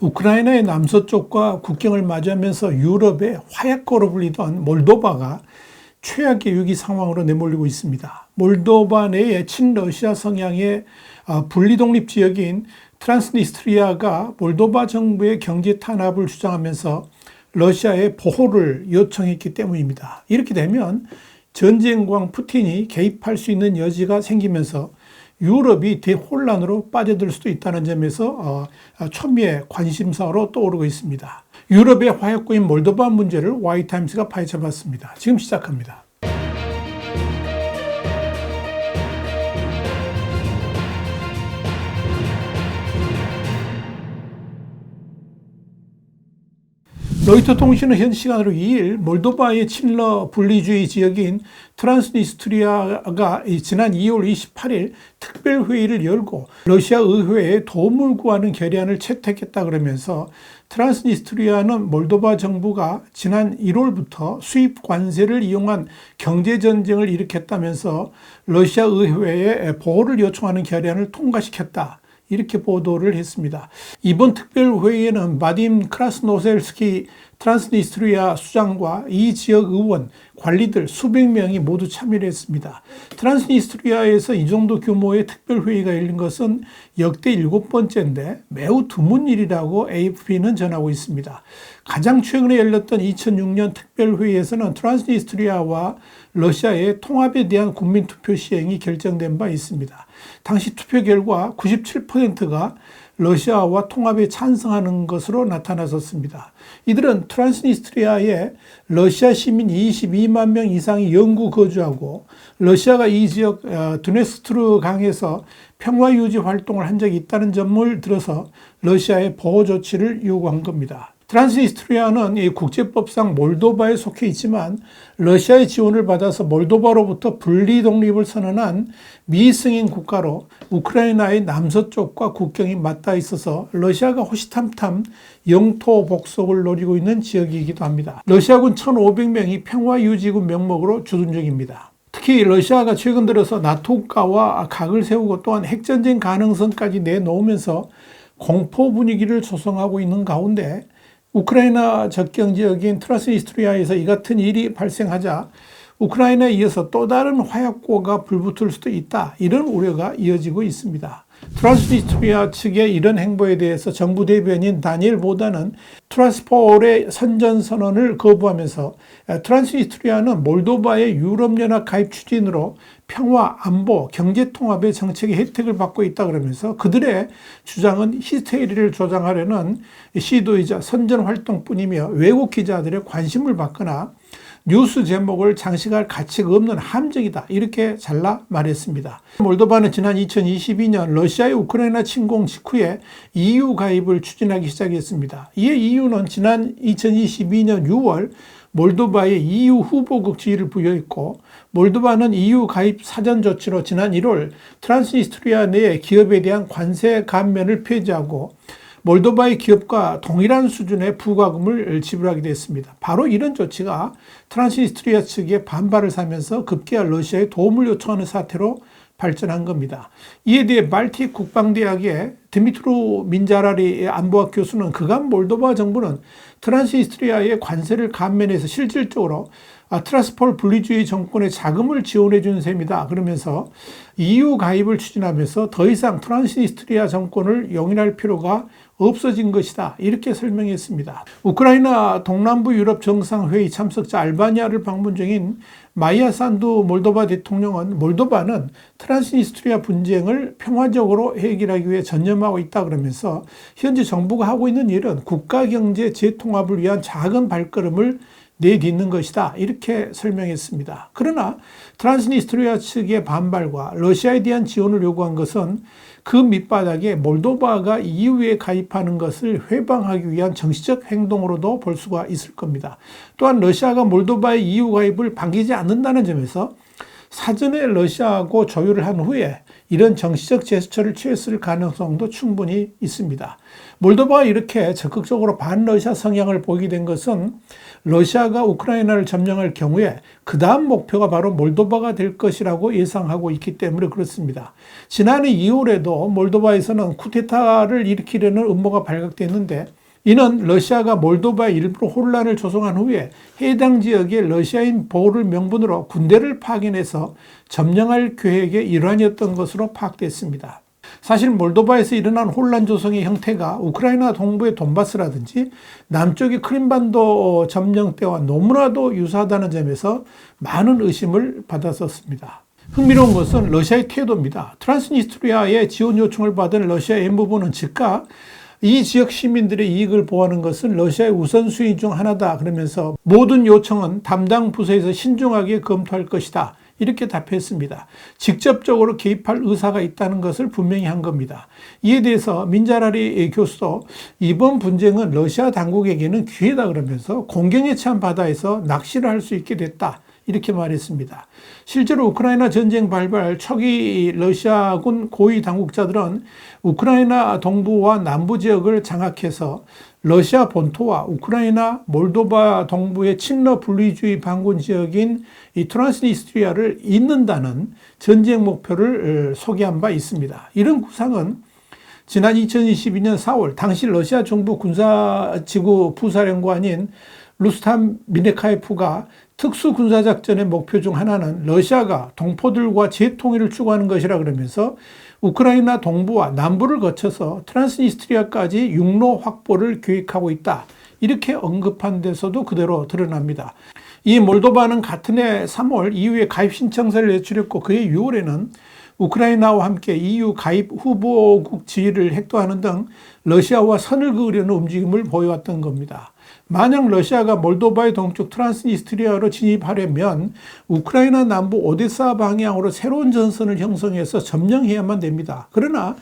우크라이나의 남서쪽과 국경을 맞이하면서 유럽의 화약고로 불리던 몰도바가 최악의 위기 상황으로 내몰리고 있습니다. 몰도바 내의 친러시아 성향의 아, 분리독립 지역인 트란스니스트리아가 몰도바 정부의 경제 탄압을 주장하면서 러시아의 보호를 요청했기 때문입니다. 이렇게 되면 전쟁광 푸틴이 개입할 수 있는 여지가 생기면서 유럽이 대혼란으로 빠져들 수도 있다는 점에서 어, 초미의 관심사로 떠오르고 있습니다. 유럽의 화약고인 몰도바 문제를 와이타임스가 파헤쳐봤습니다. 지금 시작합니다. 로이터 통신은 현 시간으로 2일 몰도바의 친러 분리주의 지역인 트란스니스트리아가 지난 2월 28일 특별회의를 열고 러시아 의회에 도움을 구하는 결의안을 채택했다 그러면서 트란스니스트리아는 몰도바 정부가 지난 1월부터 수입 관세를 이용한 경제 전쟁을 일으켰다면서 러시아 의회에 보호를 요청하는 결의안을 통과시켰다. 이렇게 보도를 했습니다. 이번 특별회의에는 마딤 크라스노셀스키 트란스니스트리아 수장과 이 지역 의원, 관리들 수백 명이 모두 참여를 했습니다. 트란스니스트리아에서 이 정도 규모의 특별회의가 열린 것은 역대 일곱 번째인데 매우 드문 일이라고 AFP는 전하고 있습니다. 가장 최근에 열렸던 2006년 특별회의에서는 트란스니스트리아와 러시아의 통합에 대한 국민투표 시행이 결정된 바 있습니다. 당시 투표 결과 97%가 러시아와 통합에 찬성하는 것으로 나타났었습니다. 이들은 트란스니스트리아에 러시아 시민 22만 명 이상이 영구 거주하고 러시아가 이 지역 어, 드네스트르 강에서 평화 유지 활동을 한 적이 있다는 점을 들어서 러시아의 보호 조치를 요구한 겁니다. 트란스니스트리아는 이 국제법상 몰도바에 속해 있지만 러시아의 지원을 받아서 몰도바로부터 분리 독립을 선언한 미승인 국가로 우크라이나의 남서쪽과 국경이 맞닿아 있어서 러시아가 호시탐탐 영토 복속을 노리고 있는 지역이기도 합니다. 러시아군 1,500명이 평화 유지군 명목으로 주둔 중입니다. 특히 러시아가 최근 들어서 나토 국가와 각을 세우고 또한 핵전쟁 가능성까지 내놓으면서 공포 분위기를 조성하고 있는 가운데 우크라이나 접경 지역인 트라스니스트리아에서 이 같은 일이 발생하자 우크라이나에 이어서 또 다른 화약고가 불붙을 수도 있다. 이런 우려가 이어지고 있습니다. 트라스니스트리아 측의 이런 행보에 대해서 정부 대변인 다니엘 보다는 트라스폴의 선전 선언을 거부하면서 트라스니스트리아는 몰도바의 유럽연합 가입 추진으로 평화, 안보, 경제 통합의 정책의 혜택을 받고 있다 그러면서 그들의 주장은 히스테리를 조장하려는 시도이자 선전 활동뿐이며 외국 기자들의 관심을 받거나 뉴스 제목을 장식할 가치가 없는 함정이다. 이렇게 잘라 말했습니다. 몰도바는 지난 2022년 러시아의 우크라이나 침공 직후에 EU 가입을 추진하기 시작했습니다. 이에 EU는 지난 2022년 6월 몰도바의 EU 후보국 지위를 부여했고 몰도바는 EU 가입 사전 조치로 지난 1월 트란스니스트리아 내 기업에 대한 관세 감면을 폐지하고 몰도바의 기업과 동일한 수준의 부과금을 지불하게 됐습니다. 바로 이런 조치가 트란스니스트리아 측의 반발을 사면서 급기야 러시아에 도움을 요청하는 사태로 발전한 겁니다. 이에 대해 발틱 국방대학의 드미트로 민자라리 안보학 교수는 그간 몰도바 정부는 트란스니스트리아의 관세를 감면해서 실질적으로 아, 트라스폴 분리주의 정권에 자금을 지원해 주는 셈이다. 그러면서 EU 가입을 추진하면서 더 이상 트란스니스트리아 정권을 용인할 필요가 없어진 것이다. 이렇게 설명했습니다. 우크라이나 동남부 유럽 정상회의 참석자 알바니아를 방문 중인 마이아 산두 몰도바 대통령은 몰도바는 트란스니스트리아 분쟁을 평화적으로 해결하기 위해 전념하고 있다 그러면서 현재 정부가 하고 있는 일은 국가 경제 재통합을 위한 작은 발걸음을 내딛는 것이다. 이렇게 설명했습니다. 그러나 트란스니스트리아 측의 반발과 러시아에 대한 지원을 요구한 것은 그 밑바닥에 몰도바가 EU에 가입하는 것을 회방하기 위한 정치적 행동으로도 볼 수가 있을 겁니다. 또한 러시아가 몰도바의 EU 가입을 반기지 않는다는 점에서 사전에 러시아하고 조율을 한 후에 이런 정치적 제스처를 취했을 가능성도 충분히 있습니다. 몰도바가 이렇게 적극적으로 반러시아 성향을 보이게 된 것은 러시아가 우크라이나를 점령할 경우에 그 다음 목표가 바로 몰도바가 될 것이라고 예상하고 있기 때문에 그렇습니다. 지난해 2월에도 몰도바에서는 쿠데타를 일으키려는 음모가 발각됐는데 이는 러시아가 몰도바에 일부러 혼란을 조성한 후에 해당 지역에 러시아인 보호를 명분으로 군대를 파견해서 점령할 계획의 일환이었던 것으로 파악됐습니다. 사실 몰도바에서 일어난 혼란 조성의 형태가 우크라이나 동부의 돈바스라든지 남쪽의 크림반도 점령 때와 너무나도 유사하다는 점에서 많은 의심을 받았었습니다. 흥미로운 것은 러시아의 태도입니다. 트란스니스트리아의 지원 요청을 받은 러시아 엔부부는 즉각 이 지역 시민들의 이익을 보호하는 것은 러시아의 우선순위 중 하나다. 그러면서 모든 요청은 담당 부서에서 신중하게 검토할 것이다. 이렇게 답했습니다. 직접적으로 개입할 의사가 있다는 것을 분명히 한 겁니다. 이에 대해서 민자라리 교수도 이번 분쟁은 러시아 당국에게는 기회다 그러면서 공경에 처한 바다에서 낚시를 할 수 있게 됐다. 이렇게 말했습니다. 실제로 우크라이나 전쟁 발발 초기 러시아군 고위 당국자들은 우크라이나 동부와 남부 지역을 장악해서 러시아 본토와 우크라이나 몰도바 동부의 친러 분리주의 반군 지역인 이 트란스니스트리아를 잇는다는 전쟁 목표를 어, 소개한 바 있습니다. 이런 구상은 지난 2022년 4월 당시 러시아 정부 군사지구 부사령관인 루스탄 미네카이프가 특수 군사작전의 목표 중 하나는 러시아가 동포들과 재통일을 추구하는 것이라 그러면서 우크라이나 동부와 남부를 거쳐서 트란스니스트리아까지 육로 확보를 계획하고 있다. 이렇게 언급한 데서도 그대로 드러납니다. 이 몰도바는 같은 해 3월 EU에 가입 신청서를 내출했고 그해 6월에는 우크라이나와 함께 EU 가입 후보국 지위를 획도하는 등 러시아와 선을 그으려는 움직임을 보여왔던 겁니다. 만약 러시아가 몰도바의 동쪽 트란스니스트리아로 진입하려면 우크라이나 남부 오데사 방향으로 새로운 전선을 형성해서 점령해야만 됩니다. 그러나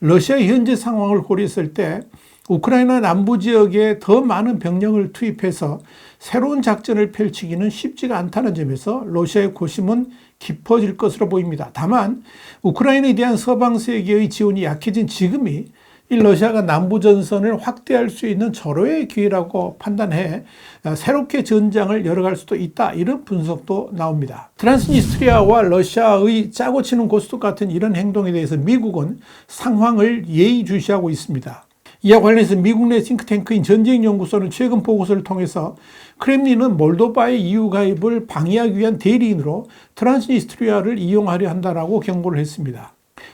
러시아의 현재 상황을 고려했을 때 우크라이나 남부 지역에 더 많은 병력을 투입해서 새로운 작전을 펼치기는 쉽지가 않다는 점에서 러시아의 고심은 깊어질 것으로 보입니다. 다만 우크라이나에 대한 서방 세계의 지원이 약해진 지금이 이 러시아가 남부 전선을 확대할 수 있는 절호의 기회라고 판단해 새롭게 전장을 열어갈 수도 있다 이런 분석도 나옵니다. 트란스니스트리아와 러시아의 짜고 치는 고스톱 같은 이런 행동에 대해서 미국은 상황을 예의주시하고 있습니다. 이와 관련해서 미국 내 싱크탱크인 전쟁연구소는 최근 보고서를 통해서 크렘린은 몰도바의 EU 가입을 방해하기 위한 대리인으로 트란스니스트리아를 이용하려 한다라고 경고를 했습니다.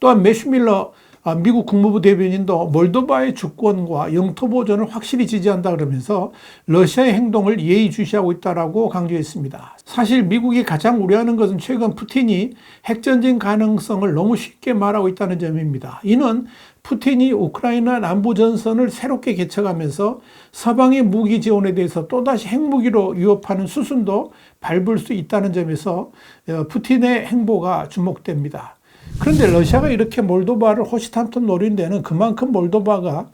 또한 매슈밀러 아, 미국 국무부 대변인도 몰도바의 주권과 영토 보존을 확실히 지지한다 그러면서 러시아의 행동을 예의주시하고 있다라고 강조했습니다. 사실 미국이 가장 우려하는 것은 최근 푸틴이 핵전쟁 가능성을 너무 쉽게 말하고 있다는 점입니다. 이는 푸틴이 우크라이나 남부 전선을 새롭게 개척하면서 서방의 무기 지원에 대해서 또다시 핵무기로 위협하는 수순도 밟을 수 있다는 점에서 어, 푸틴의 행보가 주목됩니다. 그런데 러시아가 이렇게 몰도바를 호시탐탐 노린 데는 그만큼 몰도바가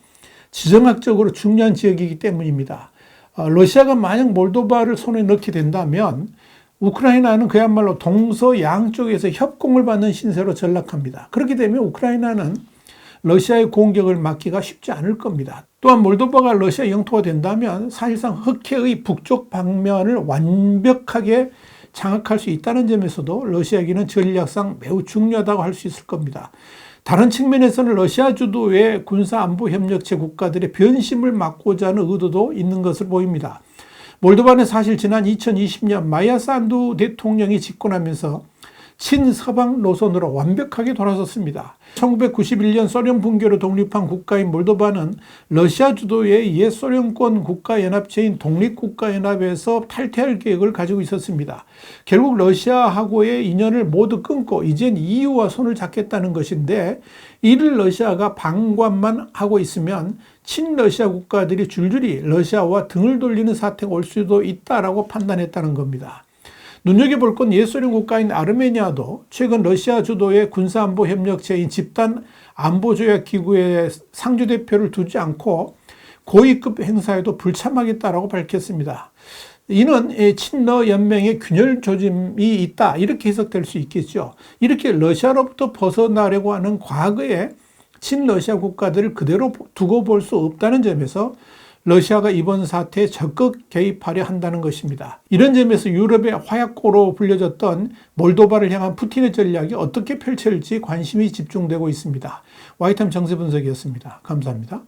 지정학적으로 중요한 지역이기 때문입니다. 어, 러시아가 만약 몰도바를 손에 넣게 된다면 우크라이나는 그야말로 동서 양 쪽에서 협공을 받는 신세로 전락합니다. 그렇게 되면 우크라이나는 러시아의 공격을 막기가 쉽지 않을 겁니다. 또한 몰도바가 러시아 영토가 된다면 사실상 흑해의 북쪽 방면을 완벽하게 장악할 수 있다는 점에서도 러시아에게는 전략상 매우 중요하다고 할 수 있을 겁니다. 다른 측면에서는 러시아 주도의 군사 안보 협력체 국가들의 변심을 막고자 하는 의도도 있는 것을 보입니다. 몰도바는 사실 지난 2020년 마야 산두 대통령이 집권하면서 친서방 노선으로 완벽하게 돌아섰습니다. 1991년 소련 붕괴로 독립한 국가인 몰도바는 러시아 주도의 옛 소련권 국가연합체인 독립국가연합에서 탈퇴할 계획을 가지고 있었습니다. 결국 러시아하고의 인연을 모두 끊고 이젠 EU와 손을 잡겠다는 것인데 이를 러시아가 방관만 하고 있으면 친러시아 국가들이 줄줄이 러시아와 등을 돌리는 사태가 올 수도 있다라고 판단했다는 겁니다. 눈여겨볼 건 옛소련 국가인 아르메니아도 최근 러시아 주도의 군사안보 협력체인 집단 안보조약 기구의 상주 대표를 두지 않고 고위급 행사에도 불참하겠다라고 밝혔습니다. 이는 이 친러 연맹의 균열 조짐이 있다 이렇게 해석될 수 있겠죠. 이렇게 러시아로부터 벗어나려고 하는 과거의 친러시아 국가들을 그대로 두고 볼 수 없다는 점에서 러시아가 이번 사태에 적극 개입하려 한다는 것입니다. 이런 점에서 유럽의 화약고로 불려졌던 몰도바를 향한 푸틴의 전략이 어떻게 펼쳐질지 관심이 집중되고 있습니다. 와이탐 정세 분석이었습니다. 감사합니다.